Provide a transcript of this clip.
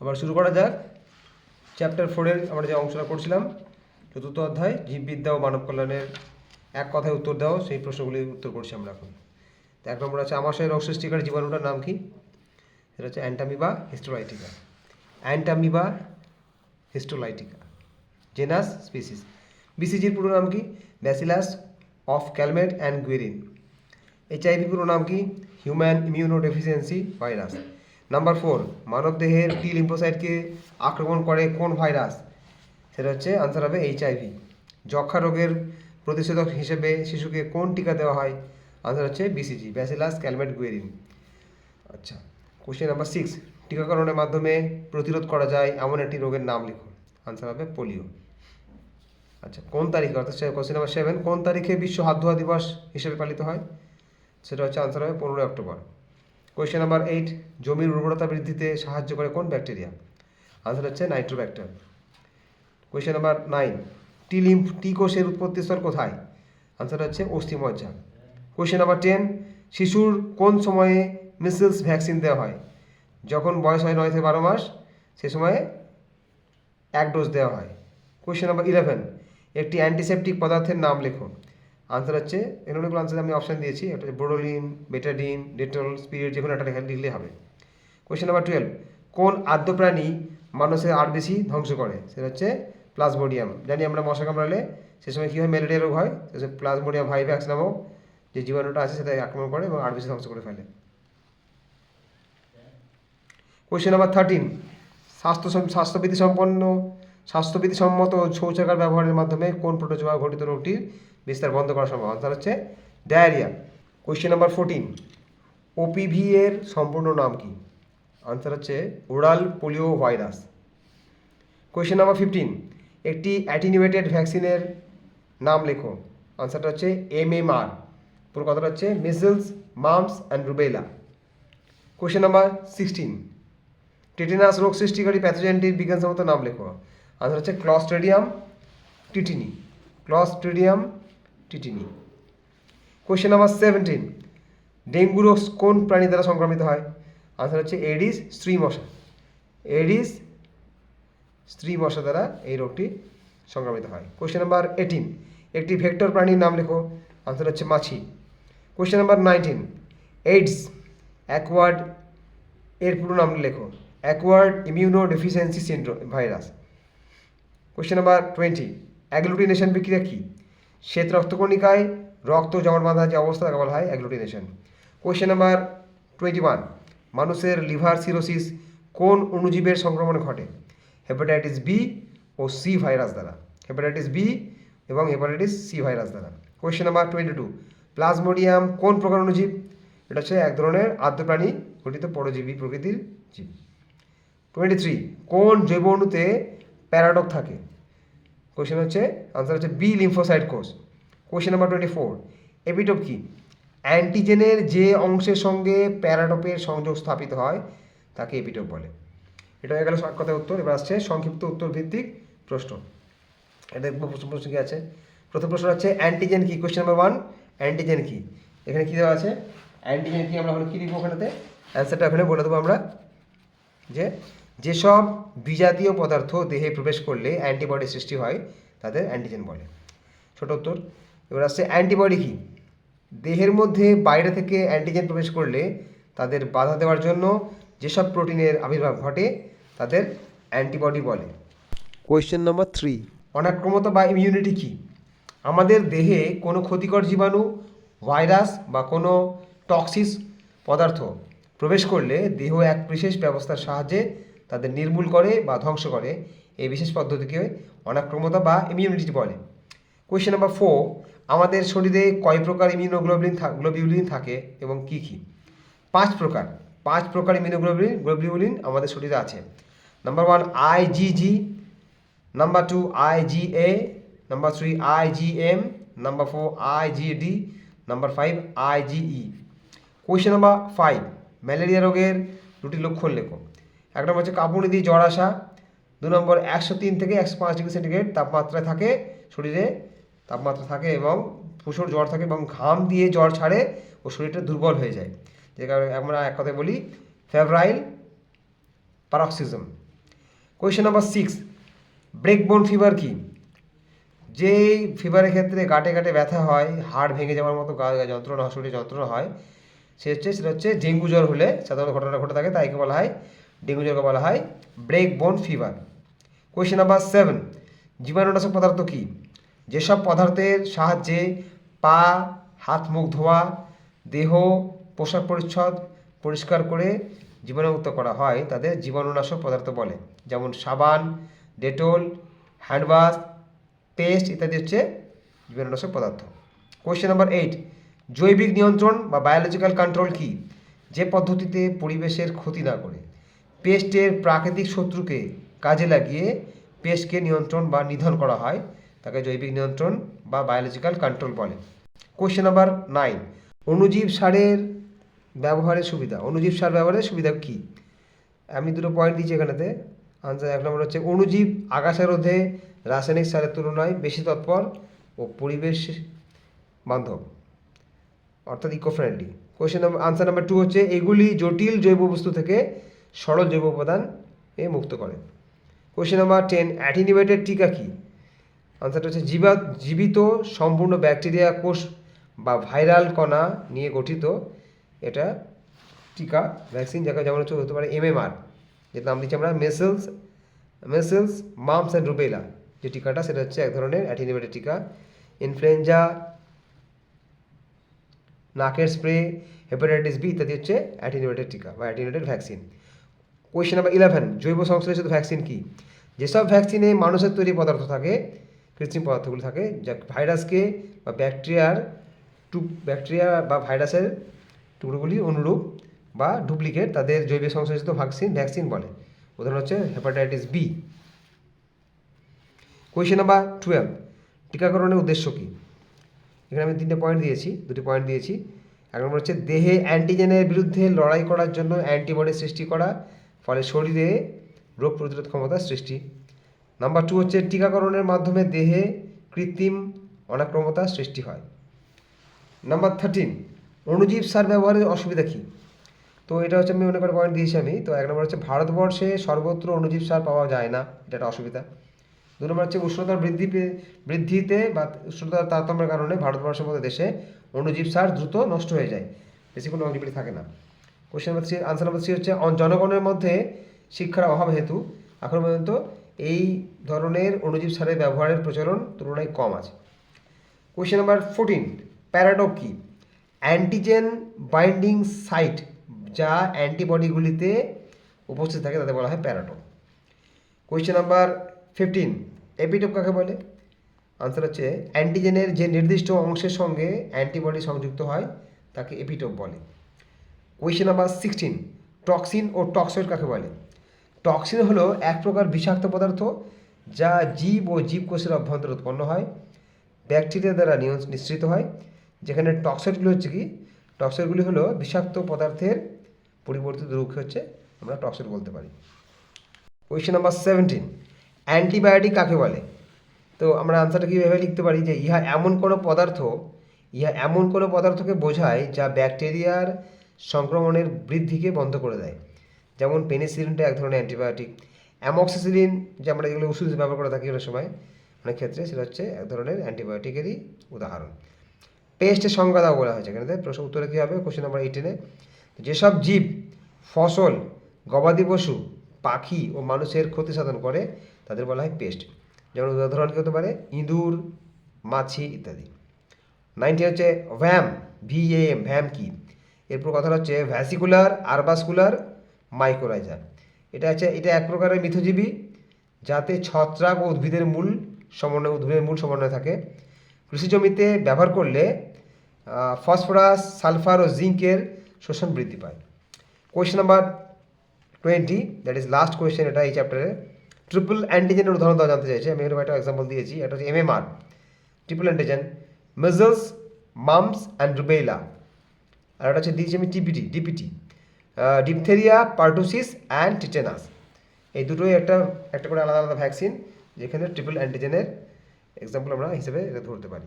আবার শুরু করা যাক। চ্যাপ্টার ফোরের আমরা যে অংশটা করছিলাম চতুর্থ অধ্যায়, জীববিদ্যা ও মানব কল্যাণের এক কথায় উত্তর দাও, সেই প্রশ্নগুলির উত্তর করছি আমরা এখন। তো এক নম্বর আছে আমাশয় রোগ সৃষ্টিকারী জীবাণুটার নাম কি? সেটা হচ্ছে Entamoeba histolytica. Entamoeba histolytica genus species বিসিজির পুরো নাম কি? Bacillus of Calmette and Guerin HIV পুরো নাম কি? Human immunodeficiency virus number four মানবদেহের টি লিম্ফোসাইটকে আক্রমণ করে কোন ভাইরাস? সেটা হচ্ছে আনসার হবে এইচআইভি যক্ষা রোগের প্রতিষেধক হিসেবে শিশুকে কোন টিকা দেওয়া হয়? আনসার হচ্ছে বিসিজি ব্যাসিলাস ক্যালমেট গুয়েরিন আচ্ছা কোশ্চেন নাম্বার সিক্স টিকাকরণের মাধ্যমে প্রতিরোধ করা যায় এমন একটি রোগের নাম লিখুন। আনসার হবে পোলিও আচ্ছা কোন তারিখে? অর্থাৎ কোশ্চেন নাম্বার সেভেন কোন তারিখে বিশ্ব হাত ধোয়া দিবস হিসেবে পালিত হয়? সেটা হচ্ছে আনসার হবে পনেরোই অক্টোবর। কোয়েশ্চেন নাম্বার এইট জমির উর্বরতা বৃদ্ধিতে সাহায্য করে কোন ব্যাকটেরিয়া আনসার হচ্ছে nitrobacter question number nine T lymph T কোষের উৎপত্তি স্তর কোথায়? আনসার হচ্ছে অস্থিমজ্জা. কোয়েশ্চেন নাম্বার টেন শিশুর কোন সময়ে মিসেলস ভ্যাকসিন দেওয়া হয়? যখন বয়স হয় নয় থেকে বারো মাস, সে সময়ে এক ডোজ দেওয়া হয়। কোয়েশ্চেন নাম্বার ইলেভেন একটি অ্যান্টিসেপটিক পদার্থের নাম লেখো আনসার হচ্ছে, এর অনেকগুলো আনসার আমি অপশান দিয়েছি। একটা হচ্ছে বোরোলিন বেটাডিন ডেটল স্পিরিট যে কোনো একটা লেখা লিখলে হবে। কোয়েশ্চেন নাম্বার টুয়েলভ কোন আদ্য প্রাণী মানুষের আর বেশি ধ্বংস করে? সেটা হচ্ছে প্লাজমোডিয়াম জানি আমরা মশা কামড়ালে সে সময় কী হয়? ম্যালেরিয়া রোগ হয়। সে প্লাজমোডিয়াম ভাইভ্যাক্স নামক যে জীবাণুটা আছে সেটা আক্রমণ করে এবং আর বেশি ধ্বংস করে ফেলে। কোয়েশ্চেন নাম্বার থার্টিন স্বাস্থ্য স্বাস্থ্যবিধি সম্পন্ন স্বাস্থ্যবিধি সম্মত শৌচাগার ব্যবহারের মাধ্যমে কোন প্রোটোজোয়া ঘটিত রোগটির বিস্তার বন্ধ করা সম্ভব আনসার হচ্ছে diarrhoea. Question number fourteen OPV এর সম্পূর্ণ নাম কি? আনসার হচ্ছে oral polio virus. Question number fifteen একটি অ্যাটিনিউয়েটেড ভ্যাকসিনের নাম লেখো। আনসারটা হচ্ছে এম এম আর পুরো কথাটা হচ্ছে measles mumps and rubella question number sixteen tetanus রোগ সৃষ্টিকারী প্যাথোজেনটির বিজ্ঞানসম্মত নাম লেখো। আনসার হচ্ছে clostridium tetani. Clostridium tetani. Question number seventeen dengue রোগ কোন প্রাণী দ্বারা সংক্রমিত হয়? আনসার হচ্ছে এডিস স্ত্রী মশা এডিস স্ত্রী মশা দ্বারা এই রোগটি সংক্রমিত হয়। কোয়েশ্চেন নাম্বার এইটিন একটি ভেক্টর প্রাণীর নাম লেখো। আনসার হচ্ছে মাছি। Question number nineteen AIDS acquired এর পুরো নাম লেখো। Acquired immunodeficiency syndrome virus question number twenty agglutination বিক্রিয়া কী? শ্বেত রক্তকণিকায় রক্ত জমাট বাঁধা যে অবস্থা তাকে বলা হয় agglutination question number twenty one মানুষের লিভার সিরোসিস কোন অণুজীবের সংক্রমণে ঘটে? হেপাটাইটিস বি ও সি ভাইরাস দ্বারা। হেপাটাইটিস বি এবং হেপাটাইটিস সি ভাইরাস দ্বারা। Question number twenty two plasmodium কোন প্রকার অণুজীব? এটা হচ্ছে এক ধরনের আদ্যপ্রাণী গঠিত পরজীবী প্রকৃতির জীব। টোয়েন্টি থ্রি কোন জৈব অণুতে প্যারাডক থাকে? কোয়েশ্চেন হচ্ছে আনসার হচ্ছে বি লিম্ফোসাইট কোষ। Question number twenty four epitope কি অ্যান্টিজেনের যে অংশের সঙ্গে প্যারাডপের সংযোগ স্থাপিত হয়, তাকে এপিটোপ বলে। এটা হয়ে গেল কথায় উত্তর, এবার আসছে সংক্ষিপ্ত উত্তর ভিত্তিক প্রশ্ন। এটা দেখব, প্রশ্ন প্রশ্ন কি আছে? প্রথম প্রশ্ন হচ্ছে অ্যান্টিজেন কি? কোয়েশ্চেন নাম্বার ওয়ান অ্যান্টিজেন কি? এখানে কী দেওয়া আছে? অ্যান্টিজেন কি আমরা হলো কী লিখব ওখানেতে অ্যান্সারটা ওখানে বলে দেবো আমরা যে যেসব বিজাতীয় পদার্থ দেহে প্রবেশ করলে অ্যান্টিবডি সৃষ্টি হয় তাদের অ্যান্টিজেন বলে। ছোট উত্তর এবার আসছে অ্যান্টিবডি কি? দেহের মধ্যে বাইরে থেকে অ্যান্টিজেন প্রবেশ করলে তাদের বাধা দেওয়ার জন্য যেসব প্রোটিনের আবির্ভাব ঘটে তাদের অ্যান্টিবডি বলে। কোয়েশ্চেন নম্বর থ্রি অনাক্রমতা বা ইমিউনিটি কি? আমাদের দেহে কোনো ক্ষতিকর জীবাণু ভাইরাস বা কোনো টক্সিস পদার্থ প্রবেশ করলে দেহ এক বিশেষ ব্যবস্থার সাহায্যে তাদের নির্মূল করে বা ধ্বংস করে। এই বিশেষ পদ্ধতিকে অনাক্রমতা বা ইমিউনিটি বলে। কোয়েশ্চেন নাম্বার ফোর আমাদের শরীরে কয় প্রকার ইমিউনোগ্লোবুলিন গ্লোবিউলিন থাকে এবং কি কি? পাঁচ প্রকার। পাঁচ প্রকার ইমিউনোগ্লোবুলিন গ্লোবিউলিন আমাদের শরীরে আছে। Number one IgG number two IgA number three IgM number four IgD number five IgE question number five malaria রোগের দুটি লক্ষণ লেখো। এক নম্বর হচ্ছে দিয়ে জ্বর আসা। দু নম্বর, একশো তিন থেকে একশো পাঁচ ডিগ্রি সেন্টিগ্রেড তাপমাত্রায় থাকে শরীরে। তাপমাত্রা থাকে এবং প্রচুর জ্বর থাকে এবং ঘাম দিয়ে জ্বর ছাড়ে ও শরীরটা দুর্বল হয়ে যায়। যে কারণে আমরা এক কথায় বলি febrile paroxysm question number six breakbone fever কি? যে ফিভারের ক্ষেত্রে গাঁটে গাঁটে ব্যথা হয়, হাড় ভেঙে যাওয়ার মতো গা যন্ত্রণা শরীরে যন্ত্রণা হয়, সে হচ্ছে সেটা হচ্ছে ডেঙ্গু জ্বর হলে সাধারণত ঘটনা ঘটে থাকে তাইকে বলা হয় ডেঙ্গু জ্বরকে বলা হয় ব্রেক বোন ফিভার। কোয়েশ্চেন নাম্বার সেভেন জীবাণুনাশক পদার্থ কী? যেসব পদার্থের সাহায্যে পা, হাত, মুখ, ধোয়া, দেহ, পোশাক পরিচ্ছদ পরিষ্কার করে জীবাণুমুক্ত করা হয়, তাদের জীবাণুনাশক পদার্থ বলে। যেমন সাবান, ডেটল, হ্যান্ডওয়াশ, পেস্ট ইত্যাদি হচ্ছে জীবাণুনাশক পদার্থ। কোয়েশ্চেন নাম্বার এইট জৈবিক নিয়ন্ত্রণ বা বায়োলজিক্যাল কন্ট্রোল কি? যে পদ্ধতিতে পরিবেশের ক্ষতি না করে। পেস্টের প্রাকৃতিক শত্রুকে কাজে লাগিয়ে পেস্টকে নিয়ন্ত্রণ বা নিধন করা হয়, তাকে জৈবিক নিয়ন্ত্রণ বা বায়োলজিক্যাল কন্ট্রোল বলে। কোয়েশ্চেন নাম্বার নাইন অণুজীব সারের ব্যবহারের সুবিধা। অণুজীব সার ব্যবহারের সুবিধা কী? আমি দুটো পয়েন্ট দিয়েছি এখানেতে। আনসার এক নম্বর হচ্ছে অণুজীব আগাছা রোধে রাসায়নিক সারের তুলনায় বেশি তৎপর ও পরিবেশ বান্ধব, অর্থাৎ eco friendly question number answer number two হচ্ছে এগুলি জটিল জৈব বস্তু থেকে সরল জৈব উপাদান এ মুক্ত করে কোয়েশ্চেন নাম্বার টেন অ্যাটিনিউয়েটেড টিকা কী? আনসারটা হচ্ছে জীবা জীবিত সম্পূর্ণ ব্যাকটেরিয়া কোষ বা ভাইরাল কণা নিয়ে গঠিত এটা টিকা ভ্যাকসিন যাকে যেমন হচ্ছে হতে পারে এমএমআর যেটা নাম দিচ্ছি আমরা measles measles mumps and rubella যে টিকাটা সেটা হচ্ছে এক ধরনের অ্যাটিনিউয়েটেড টিকা। ইনফ্লুয়েঞ্জা নাকের স্প্রে হেপাটাইটিস বি ইত্যাদি হচ্ছে অ্যাটিনিউয়েটেড টিকা বা attenuated vaccine question number eleven জৈব সংশ্লেষিত ভ্যাকসিন কি? যেসব ভ্যাকসিনে মানুষের তৈরি পদার্থ থাকে, কৃত্রিম পদার্থগুলো থাকে, যা ভাইরাসকে বা ব্যাকটেরিয়ার টু ব্যাকটেরিয়া বা ভাইরাসের টুকরোগুলি অনুরূপ বা ডুপ্লিকেট তাদের জৈব সংশ্লেষিত ভ্যাকসিন ভ্যাকসিন বলে। উদাহরণ হচ্ছে hepatitis B question number twelve টিকাকরণের উদ্দেশ্য কী? এখানে আমি তিনটে পয়েন্ট দিয়েছি, দুটি পয়েন্ট দিয়েছি। এক নম্বর হচ্ছে দেহে অ্যান্টিজেনের বিরুদ্ধে লড়াই করার জন্য অ্যান্টিবডি সৃষ্টি করা ফলে শরীরে রোগ প্রতিরোধ ক্ষমতা সৃষ্টি। নাম্বার টু হচ্ছে টিকাকরণের মাধ্যমে দেহে কৃত্রিম অনাক্রমতা সৃষ্টি হয়। নাম্বার থার্টিন অণুজীব সার ব্যবহারের অসুবিধা কী? তো এটা হচ্ছে আমি মনে করে পয়েন্ট দিয়েছি আমি। তো এক নম্বর হচ্ছে ভারতবর্ষে সর্বত্র অণুজীব সার পাওয়া যায় না, এটা একটা অসুবিধা। দু নম্বর হচ্ছে উষ্ণতার বৃদ্ধি বৃদ্ধিতে বা উষ্ণতার তারতম্যের কারণে ভারতবর্ষের মতো দেশে অণুজীব সার দ্রুত নষ্ট হয়ে যায়। বেশি কোনো লংজিবিলিটি থাকে না। Question number three answer number three হচ্ছে জনগণের মধ্যে শিক্ষার অভাব হেতু এখন পর্যন্ত এই ধরনের অণুজীব সারের ব্যবহারের প্রচলন তুলনায় কম আছে। কোয়েশ্চেন নাম্বার ফোরটিন প্যারাডক কি? অ্যান্টিজেন বাইন্ডিং সাইট যা অ্যান্টিবডিগুলিতে উপস্থিত থাকে, তাদের বলা হয় প্যারাডক কোয়েশ্চেন নাম্বার ফিফটিন এপিটপ কাকে বলে? আনসার হচ্ছে অ্যান্টিজেনের যে নির্দিষ্ট অংশের সঙ্গে অ্যান্টিবডি সংযুক্ত হয়, তাকে এপিটপ বলে। কোয়েশ্চেন নাম্বার সিক্সটিন টক্সিন ও টক্সয়েড কাকে বলে? টক্সিন হলো এক প্রকার বিষাক্ত পদার্থ যা জীব ও জীবকোষের অভ্যন্তরে উৎপন্ন হয়, ব্যাকটেরিয়া দ্বারা নিঃসৃত হয়। যেখানে টক্সয়েডগুলো হচ্ছে কি? টক্সয়েডগুলি হলো বিষাক্ত পদার্থের পরিবর্তিত রূপ হচ্ছে আমরা টক্সয়েড বলতে পারি। কোয়েশ্চেন নাম্বার সেভেন্টিন অ্যান্টিবায়োটিক কাকে বলে? তো আমরা আনসারটা কীভাবে লিখতে পারি যে ইহা এমন কোনো পদার্থ, ইহা এমন কোনো পদার্থকে বোঝায় যা ব্যাকটেরিয়ার সংক্রমণের বৃদ্ধিকে বন্ধ করে দেয়। যেমন পেনিসিলিনটা এক ধরনের অ্যান্টিবায়োটিক। অ্যামক্সিসিলিন যে আমরা যেগুলো ওষুধ ব্যবহার করে থাকি অনেক সময়, অনেক ক্ষেত্রে সেটা হচ্ছে এক ধরনের অ্যান্টিবায়োটিকেরই উদাহরণ। পেস্টের সংজ্ঞা দাও বলা হয়েছে এখানে। প্রশ্ন উত্তরে কী হবে? কোশ্চেন নাম্বার এইটিনে যেসব জীব, ফসল, গবাদি পশু, পাখি ও মানুষের ক্ষতি সাধন করে, তাদের বলা হয় পেস্ট। যেমন উদাহরণ কী হতে পারে? ইঁদুর, মাছি ইত্যাদি। নাইনটি হচ্ছে ভ্যাম ভিএএম ভ্যাম কি? এরপর কথা হচ্ছে ভ্যাসিকুলার, আরবাসকুলার মাইক্রোরাইজা এটা হচ্ছে, এটা এক প্রকারের মিথজীবী যাতে ছত্রাক ও উদ্ভিদের মূল সমন্বয়, উদ্ভিদের মূল সমন্বয় থাকে। কৃষি জমিতে ব্যবহার করলে ফসফরাস, সালফার ও জিঙ্কের শোষণ বৃদ্ধি পায়। Question number twenty that is last question এটা এই চ্যাপ্টারে ট্রিপল অ্যান্টিজেনের উদাহরণ দেওয়া জানতে চাইছে, আমি এরকম একটা এক্সাম্পল দিয়েছি, এটা হচ্ছে MMR triple antigen measles mumps and rubella আর একটা হচ্ছে দিয়েছি আমি TPT DPT diphtheria pertussis and tetanus এই দুটোই একটা একটা করে আলাদা আলাদা ভ্যাকসিন যেখানে ট্রিপল অ্যান্টিজেনের এক্সাম্পল আমরা হিসেবে এটা ধরতে পারি।